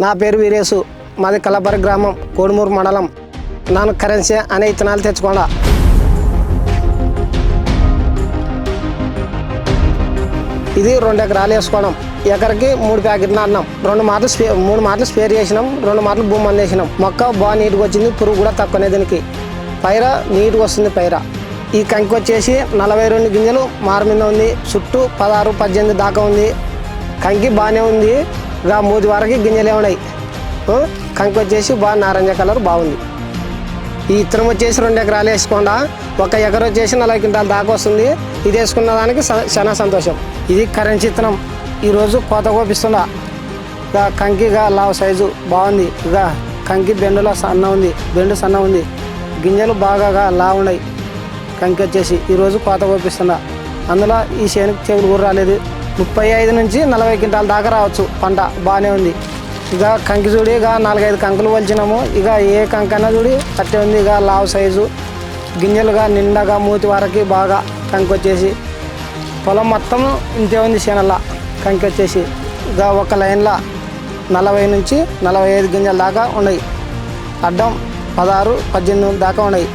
నా పేరు వీరేసు మాది కలబరి గ్రామం కోడుమూరు మండలం. నాను కరెన్సీ అనే ఇత్తనాలు తెచ్చుకోండా. ఇది రెండు ఎకరాలు వేసుకోవడం ఎకరకి మూడు ప్యాకెట్లు అన్నాం రెండు మాటలు స్పే మూడు మాటలు స్పేర్ చేసినాం. రెండు మాటలు భూమి అందేసినాం. వేసినాం మొక్క బాగా నీట్గా వచ్చింది పురుగు కూడా తక్కువనే దీనికి. పైర నీట్గా వస్తుంది పైర. ఈ కంకి వచ్చేసి నలభై రెండు గింజలు మారు మీద ఉంది. చుట్టూ పదహారు పద్దెనిమిది దాకా ఉంది. కంకి బాగానే ఉంది. ఇక మూది వరకు గింజలే ఉన్నాయి కంకి వచ్చేసి బాగా నారింజ కలర్ బాగుంది. ఈ ఇత్తనం వచ్చేసి రెండు ఎకరాలు వేసుకోండా. ఒక ఎకరం వచ్చేసి నలభై క్వింటాల దాకా వస్తుంది. ఇది వేసుకున్న దానికి స- చాలా సంతోషం. ఇది కరెన్సీ ఇత్తనం. ఈరోజు కోత కోపిస్తుందా ఇక కంకిగా లావు సైజు బాగుంది. ఇక కంకి బెండులో సన్న ఉంది. బెండు సన్న ఉంది. గింజలు బాగా లావు ఉన్నాయి. కంకి వచ్చేసి ఈరోజు కోత కోపిస్తుందా అందులో ఈ చేనుకి చెవులు కూడా రాలేదు. ముప్పై ఐదు నుంచి నలభై క్వింటాల దాకా రావచ్చు పంట. బాగానే ఉంది. ఇక కంకి చూడి ఇక నాలుగైదు కంకులు వలిచినాము. ఇక ఏ కంకైనా చూడి అట్టే ఉంది. ఇక లావు సైజు. గింజలుగా నిండగా మూతి వరకు బాగా కంకి వచ్చేసి పొలం మొత్తం ఇంతే ఉంది శనల్లా కంకి వచ్చేసి ఇక ఒక లైన్లో నలభై నుంచి నలభై ఐదు గింజల దాకా ఉన్నాయి. అడ్డం పదహారు పద్దెనిమిది దాకా ఉన్నాయి.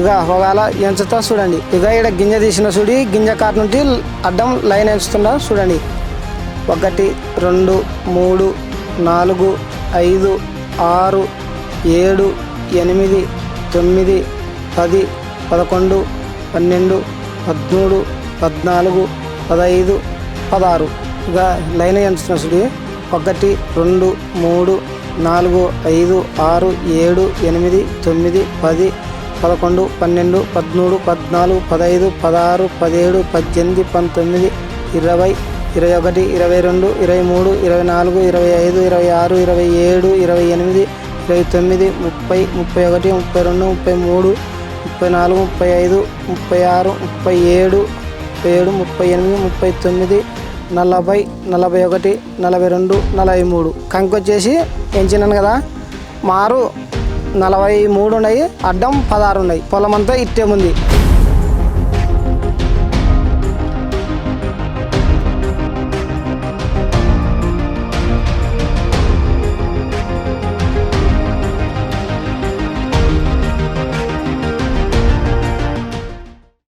ఇక ఒకవేళ ఎంచుతా చూడండి. ఇక ఇక్కడ గింజ తీసిన చూడి గింజ కాటు నుండి అడ్డం లైన్ ఎంచుతున్నా చూడండి. ఒకటి రెండు మూడు నాలుగు ఐదు ఆరు ఏడు ఎనిమిది తొమ్మిది పది పదకొండు పన్నెండు పదమూడు పద్నాలుగు పదహైదు పదహారు. ఇక లైన్ ఎంచుతున్నా చూడి. ఒకటి రెండు మూడు నాలుగు ఐదు ఆరు ఏడు ఎనిమిది తొమ్మిది పది పదకొండు పన్నెండు పదమూడు పద్నాలుగు పదహైదు పదహారు పదిహేడు పద్దెనిమిది పంతొమ్మిది ఇరవై ఇరవై ఒకటి ఇరవై రెండు ఇరవై మూడు ఇరవై నాలుగు ఇరవై ఐదు ఇరవై ఆరు ఇరవై ఏడు ఇరవై ఎనిమిది ఇరవై తొమ్మిది ముప్పై ముప్పై ఒకటి ముప్పై రెండు ముప్పై మూడు ముప్పై నాలుగు ముప్పై ఐదు ముప్పై ఆరు ముప్పై ఏడు ముప్పై ఏడు ముప్పై ఎనిమిది ముప్పై తొమ్మిది నలభై నలభై ఒకటి నలభై రెండు నలభై మూడు. కంకి వచ్చేసి పెంచినాను కదా. మారు నలభై మూడు ఉన్నాయి అడ్డం పదహారు ఉన్నాయి. పొలం అంతా ఇట్టే ఉంది.